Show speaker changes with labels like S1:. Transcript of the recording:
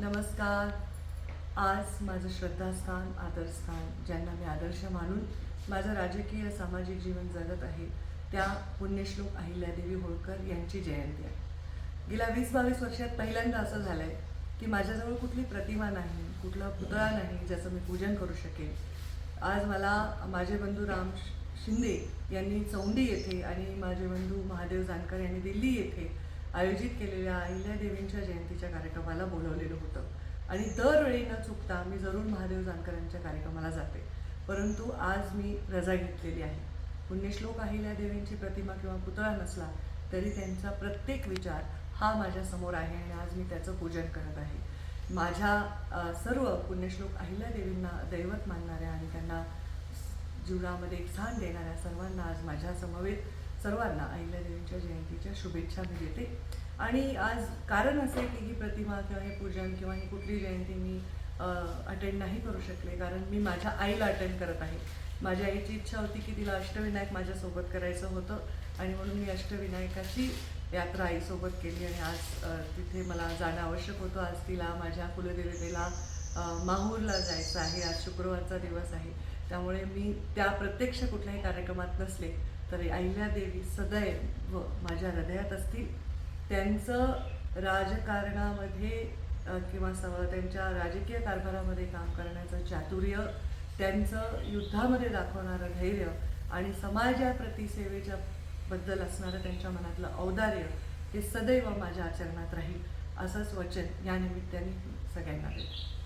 S1: नमस्कार. आज माझं श्रद्धास्थान आदरस्थान ज्यांना मी आदर्श मानून माझं राजकीय सामाजिक जीवन जगत आहे त्या पुण्यश्लोक अहिल्यादेवी होळकर यांची जयंती आहे. गेल्या वीस बावीस वर्षात पहिल्यांदा असं झालं आहे की माझ्याजवळ कुठली प्रतिमा नाही कुठला पुतळा नाही ज्याचं मी पूजन करू शकेन. आज मला माझे बंधू राम शिंदे यांनी चौंडी येथे आणि माझे बंधू महादेव जानकर यांनी दिल्ली येथे आयोजित केलेल्या अहिल्या देवींच्या जयंतीच्या कार्यक्रमाला बोलवलेलं होतं. आणि दरवेळी न चुकता मी जरूर महादेव जानकरांच्या कार्यक्रमाला जाते. परंतु आज मी रजा घेतलेली आहे. पुण्यश्लोक अहिल्या देवींची प्रतिमा किंवा पुतळा नसला तरी त्यांचा प्रत्येक विचार हा माझ्यासमोर आहे आणि आज मी त्याचं पूजन करत आहे. माझ्या सर्व पुण्यश्लोक अहिल्या देवींना दैवत मानणाऱ्या आणि त्यांना जीवनामध्ये एक स्थान देणाऱ्या सर्वांना आज माझ्यासमवेत सर्वांना अहिल्यादेवींच्या जयंतीच्या शुभेच्छा मी देते. आणि आज कारण असे की ही प्रतिमा किंवा हे पूजन किंवा ही कुठली जयंती मी अटेंड नाही करू शकले कारण मी माझ्या आईला अटेंड करत आहे. माझ्या आईची इच्छा होती की तिला अष्टविनायक माझ्यासोबत करायचं होतं आणि म्हणून मी अष्टविनायकाची यात्रा आईसोबत केली आणि आज तिथे मला जाणं आवश्यक होतं. आज तिला माझ्या कुलदेवतेला माहूरला जायचं आहे. आज शुक्रवारचा दिवस आहे. त्यामुळे मी त्या प्रत्यक्ष कुठल्याही कार्यक्रमात नसले तरी अहिल्यादेवी सदैव व माझ्या हृदयात असतील. त्यांचं राजकारणामध्ये किंवा स त्यांच्या राजकीय कारभारामध्ये काम करण्याचं चातुर्य त्यांचं युद्धामध्ये दाखवणारं धैर्य आणि समाजाप्रती सेवेच्या बद्दल असणारं त्यांच्या मनातलं औदार्य हे सदैव माझ्या आचरणात राहील. असंच वचन या निमित्ताने सगळ्यांना देतो.